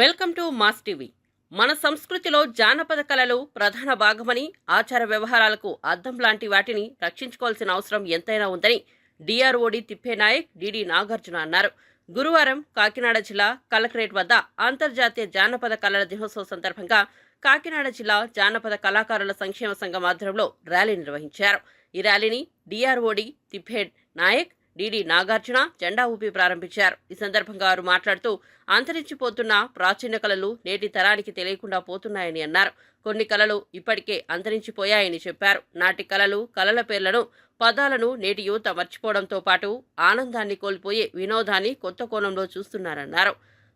Welcome to mass TV. మన సంస్కృతిలో జానపద కళలు ప్రధాన భాగమని ఆచార వ్యవహారాలకు అద్దం లాంటి వాటిని రక్షించుకోవాల్సిన అవసరం ఎంతైనా ఉందని డిఆర్ఓడి తిప్పేనాయక్ డిడి నాగార్జున అన్నారు. గురువారం కాకినాడ జిల్లా కలెక్టరేట్ వద్ద అంతర్జాతీయ జానపద కళల దినోత్సవం సందర్భంగా కాకినాడ జిల్లా జానపద కళాకారుల సంక్షేమ సంఘం ఆధ్వర్యంలో ర్యాలీ నిర్వహించారు. ఈ ర్యాలీని డిఆర్ఓడి తిప్పే నాయక్ డిడి నాగార్జున జెండా ఊపి ప్రారంభించారు. ఈ సందర్భంగా వారు మాట్లాడుతూ అంతరించిపోతున్న ప్రాచీన కళలు నేటి తరానికి తెలియకుండా పోతున్నాయని అన్నారు. కొన్ని కళలు ఇప్పటికే అంతరించిపోయాయని చెప్పారు. నాటి కళలు కళల పేర్లను పదాలను నేటి యువత మర్చిపోవడంతో పాటు ఆనందాన్ని కోల్పోయి వినోదాన్ని కొత్త కోణంలో చూస్తున్నారన్నారు.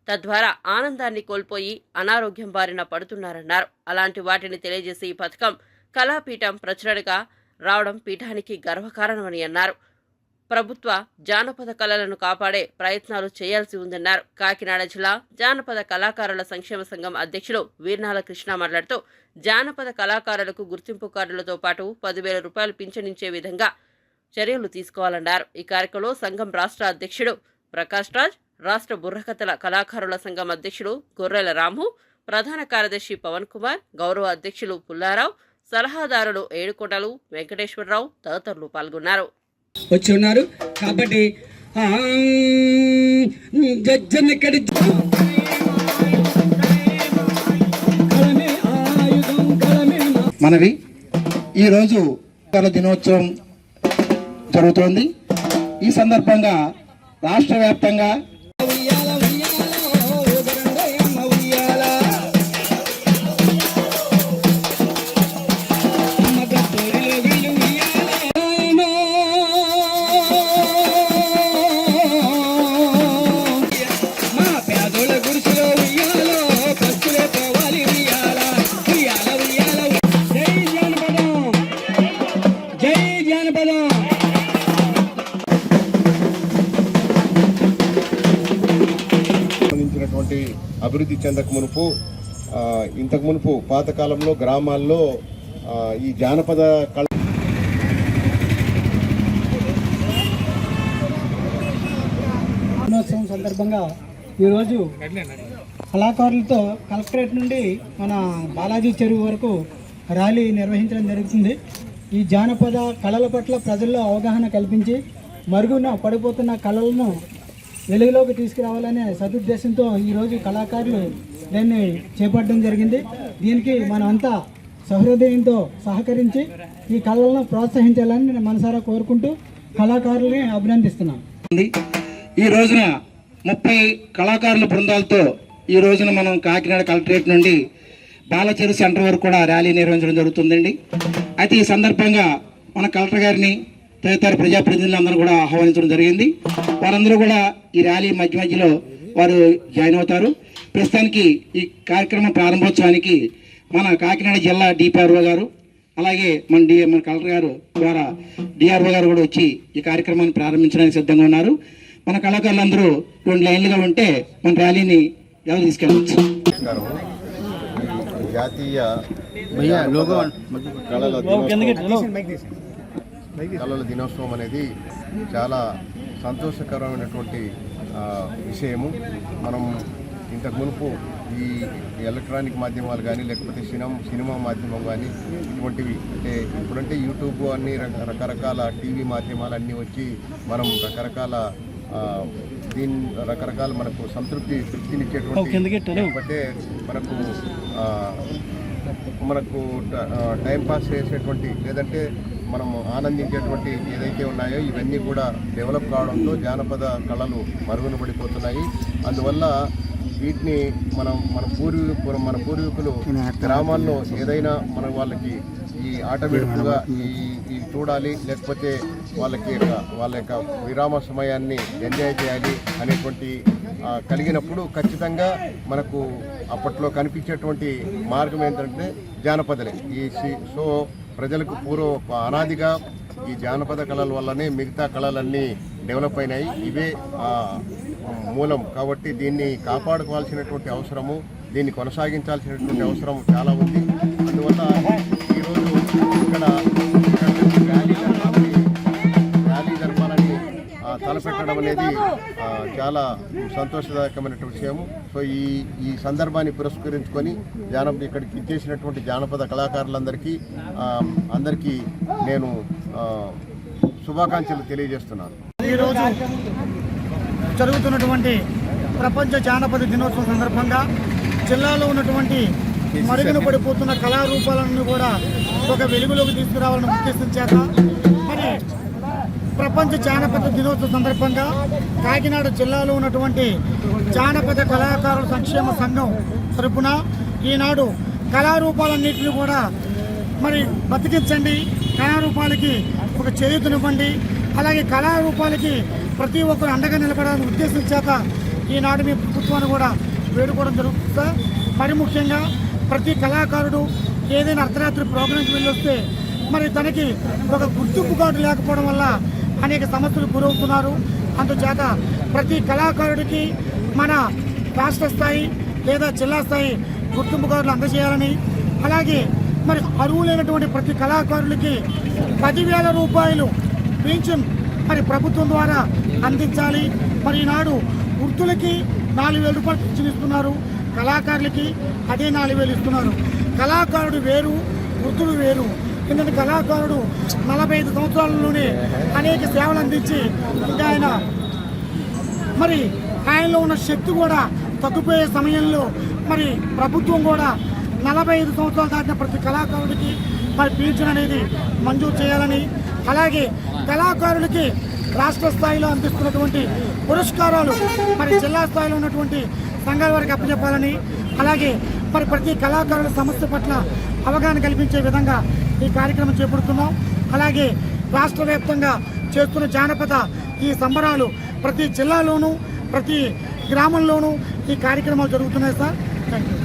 తద్వారా ఆనందాన్ని కోల్పోయి అనారోగ్యం బారిన పడుతున్నారన్నారు. అలాంటి వాటిని తెలియజేసే ఈ పథకం కళాపీఠం ప్రచురణగా రావడం పీఠానికి గర్వకారణమని అన్నారు. ప్రభుత్వ జానపద కళలను కాపాడే ప్రయత్నాలు చేయాల్సి ఉందన్నారు. కాకినాడ జిల్లా జానపద కళాకారుల సంక్షేమ సంఘం అధ్యక్షుడు వీర్నాల కృష్ణ మాట్లాడుతూ జానపద కళాకారులకు గుర్తింపు కార్డులతో పాటు పదివేల రూపాయలు పింఛనించే విధంగా చర్యలు తీసుకోవాలన్నారు. ఈ కార్యక్రమంలో సంఘం రాష్ట్ర అధ్యక్షుడు ప్రకాష్ రాజ్ రాష్ట్ర బుర్రకథల కళాకారుల సంఘం అధ్యక్షుడు గొర్రెల రాము ప్రధాన కార్యదర్శి పవన్ కుమార్ గౌరవ అధ్యక్షులు పుల్లారావు సలహాదారులు ఏడుకోటలు వెంకటేశ్వరరావు తదితరులు పాల్గొన్నారు. వచ్చి ఉన్నారు. కాబట్టి ఆ, జజ్జనక్కడి మనవి ఈరోజు కళ దినోత్సవం జరుగుతోంది. ఈ సందర్భంగా రాష్ట్ర వ్యాప్తంగా అభివృద్ధి చెందక మునుపు ఇంతకు మునుపు పాతకాలంలో గ్రామాల్లో ఈ జానపద కళ దినోత్సవం సందర్భంగా ఈరోజు కళాకారులతో కలెక్టరేట్ నుండి మన బాలాజీ చెరువు వరకు ర్యాలీ నిర్వహించడం జరుగుతుంది. ఈ జానపద కళల పట్ల ప్రజల్లో అవగాహన కల్పించి మరుగున పడిపోతున్న కళలను వెలుగులోకి తీసుకురావాలనే సదుద్దేశంతో ఈరోజు కళాకారులు దాన్ని చేపట్టడం జరిగింది. దీనికి మనమంతా సహృదయంతో సహకరించి ఈ కళలను ప్రోత్సహించాలని నేను మనసారా కోరుకుంటూ కళాకారుల్ని అభినందిస్తున్నాను. ఈ రోజున ముప్పై కళాకారుల బృందాలతో ఈ రోజున మనం కాకినాడ కలెక్టరేట్ నుండి బాలచెరు సెంటర్ వరకు కూడా ర్యాలీ నిర్వహించడం జరుగుతుందండి. అయితే ఈ సందర్భంగా మన కలెక్టర్ గారిని తదితర ప్రజాప్రతినిధులందరూ కూడా ఆహ్వానించడం జరిగింది. వారందరూ కూడా ఈ ర్యాలీ మధ్య మధ్యలో వారు జాయిన్ అవుతారు. ప్రస్తుతానికి ఈ కార్యక్రమం ప్రారంభోత్సవానికి మన కాకినాడ జిల్లా డిపిఆర్ఓ గారు అలాగే మన డి మన కలెక్టర్ గారు ద్వారా డిఆర్ఓ గారు కూడా వచ్చి ఈ కార్యక్రమాన్ని ప్రారంభించడానికి సిద్ధంగా ఉన్నారు. మన కళాకారులందరూ రెండు లైన్లుగా ఉంటే మన ర్యాలీని ఎవరు తీసుకెళ్ళవచ్చు? జాతీయ కళల దినోత్సవం అనేది చాలా సంతోషకరమైనటువంటి విషయము. మనం ఇంతకు మునుపు ఈ ఎలక్ట్రానిక్ మాధ్యమాలు కానీ లేకపోతే సినిమా సినిమా మాధ్యమం కానీ ఇటువంటివి అంటే ఇప్పుడంటే యూట్యూబ్ అన్ని రక- రకరకాల టీవీ మాధ్యమాలు అన్నీ వచ్చి మనం రకరకాల దీని రకరకాల మనకు సంతృప్తి తృప్తినిచ్చేటువంటి లేకపోతే మనకు మనకు ట- ఆ, టైం పాస్ చేసేటువంటి లేదంటే మనం ఆనందించేటువంటి ఏదైతే ఉన్నాయో ఇవన్నీ కూడా డెవలప్ కావడంతో జానపద కళలు మరుగున పడిపోతున్నాయి అందువల్ల వీటిని మనం మన పూర్వీకులు మన పూర్వీకులు గ్రామాల్లో ఏదైనా మన వాళ్ళకి ఈ ఆట విడుపుగా ఈ ఈ చూడాలి లేకపోతే వాళ్ళకి యొక్క వాళ్ళ యొక్క విరామ సమయాన్ని ఎంజాయ్ చేయాలి అనేటువంటి కలిగినప్పుడు ఖచ్చితంగా మనకు అప్పట్లో కనిపించేటువంటి మార్గం ఏంటంటే జానపదలే. ఈ సి- సో ప్రజలకు పూర్వ అనాదిగా ఈ జానపద కళల వల్లనే మిగతా కళలన్నీ డెవలప్ అయినాయి. ఇవే మూలం. కాబట్టి దీన్ని కాపాడుకోవాల్సినటువంటి అవసరము దీన్ని కొనసాగించాల్సినటువంటి అవసరం చాలా ఉంది. మాట్లాడడం అనేది చాలా సంతోషదాయకమైన విషయం సో ఈ ఈ సందర్భాన్ని పురస్కరించుకొని జాన ఇక్కడికి ఇచ్చేసినటువంటి జానపద కళాకారులందరికీ అందరికీ నేను శుభాకాంక్షలు తెలియజేస్తున్నాను. ఈరోజు జరుగుతున్నటువంటి ప్రపంచ జానపద దినోత్సవం సందర్భంగా జిల్లాలో ఉన్నటువంటి మరుగున పడిపోతున్న కళారూపాలను కూడా ఒక వెలుగులోకి తీసుకురావాలని ఉద్దేశం చేత ప్రపంచ జానపద దినోత్సవం సందర్భంగా కాకినాడ జిల్లాలో ఉన్నటువంటి జానపద కళాకారుల సంక్షేమ సంఘం తరపున ఈనాడు కళారూపాలన్నింటినీ కూడా మరి బతికించండి. కళారూపాలకి ఒక చేయుతనివ్వండి. అలాగే కళారూపాలకి ప్రతి ఒక్కరు అండగా నిలబడాలని ఉద్దేశం చేత ఈనాడు మీ ప్రభుత్వాన్ని కూడా వేడుకోవడం జరుగుతుంది మరి ముఖ్యంగా ప్రతి కళాకారుడు ఏదైనా అర్ధరాత్రి ప్రోగ్రాంకి వెళ్ళొస్తే మరి తనకి ఒక గుర్తింపు కార్డు లేకపోవడం వల్ల అనేక సమస్యలు గురవుతున్నారు. అందుచేత ప్రతి కళాకారుడికి మన రాష్ట్ర స్థాయి లేదా జిల్లా స్థాయి గుర్తింపు కార్డులు అందజేయాలని అలాగే మరి అర్హులైనటువంటి ప్రతి కళాకారులకి పదివేల రూపాయలు పెన్షన్ మరి ప్రభుత్వం ద్వారా అందించాలి. మరి ఈనాడు వృత్తులకి నాలుగు వేల రూపాయలు పెన్షన్ ఇస్తున్నారు. కళాకారులకి అదే నాలుగు వేలు ఇస్తున్నారు. కళాకారుడు వేరు వృత్తులు వేరు. ఎందుకంటే కళాకారుడు నలభై ఐదు సంవత్సరాలలోనే అనేక సేవలు అందించి ఇంకా ఆయన మరి ఆయనలో ఉన్న శక్తి కూడా తగ్గిపోయే సమయంలో మరి ప్రభుత్వం కూడా నలభై ఐదు సంవత్సరాలు దాటిన ప్రతి కళాకారుడికి మరి పింఛన్ అనేది మంజూరు చేయాలని అలాగే కళాకారులకి రాష్ట్ర స్థాయిలో అందిస్తున్నటువంటి పురస్కారాలు మరి జిల్లా స్థాయిలో ఉన్నటువంటి సంఘాల వారికి అప్పచెప్పాలని అలాగే మరి ప్రతి కళాకారుల సమస్య పట్ల అవగాహన కల్పించే విధంగా ఈ కార్యక్రమం చేపడుతున్నాం. అలాగే రాష్ట్ర వ్యాప్తంగా చేస్తున్న జానపద ఈ సంబరాలు ప్రతి జిల్లాలోనూ ప్రతి గ్రామంలోనూ ఈ కార్యక్రమాలు జరుగుతున్నాయి సార్. Thank you